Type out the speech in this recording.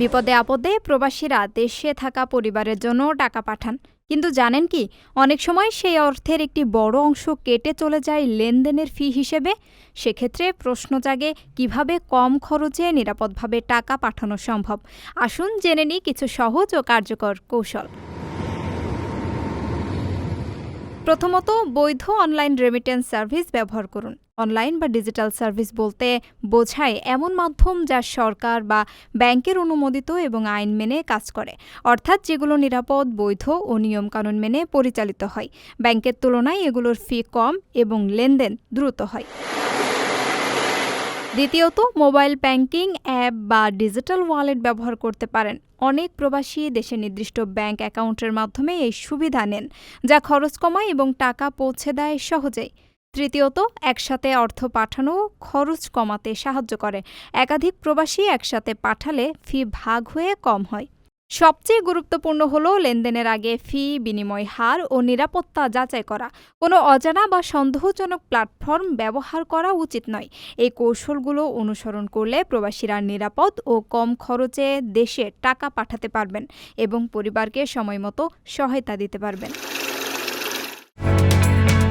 বিপদে আপদে প্রবাসীরা দেশে থাকা পরিবারের জন্য টাকা পাঠান। কিন্তু জানেন কি, অনেক সময় সেই অর্থের একটি বড় অংশ কেটে চলে যায় লেনদেনের ফি হিসেবে। সেক্ষেত্রে প্রশ্ন জাগে, কীভাবে কম খরচে নিরাপদভাবে টাকা পাঠানো সম্ভব? আসুন জেনে নিই কিছু সহজ ও কার্যকর কৌশল। প্রথমত, বৈধ অনলাইন রেমিটেন্স সার্ভিস ব্যবহার করুন। অনলাইন বা ডিজিটাল সার্ভিস বলতে বোঝায় এমন মাধ্যম যা সরকার বা ব্যাংকের অনুমোদিত এবং আইন মেনে কাজ করে, অর্থাৎ যেগুলো নিরাপদ, বৈধ ও নিয়মকানুন মেনে পরিচালিত হয়। ব্যাংকের তুলনায় এগুলোর ফি কম এবং লেনদেন দ্রুত হয়। দ্বিতীয়ত, মোবাইল ব্যাংকিং অ্যাপ বা ডিজিটাল ওয়ালেট ব্যবহার করতে পারেন। অনেক প্রবাসী দেশের নির্দিষ্ট ব্যাংক অ্যাকাউন্টের মাধ্যমে এই সুবিধা নেন, যা খরচ কমায় এবং টাকা পৌঁছে দেয় সহজেই। তৃতীয়ত, একসাথে অর্থ পাঠানো খরচ কমাতে সাহায্য করে। একাধিক প্রবাসী একসাথে পাঠালে ফি ভাগ হয়ে কম হয়। সবচেয়ে গুরুত্বপূর্ণ হলো লেনদেনের আগে ফি, বিনিময় হার ও নিরাপত্তা যাচাই করা। কোনো অজানা বা সন্দেহজনক প্ল্যাটফর্ম ব্যবহার করা উচিত নয়। এই কৌশলগুলো অনুসরণ করলে প্রবাসীরা নিরাপদ ও কম খরচে দেশে টাকা পাঠাতে পারবেন এবং পরিবারকে সময়মতো সহায়তা দিতে পারবেন।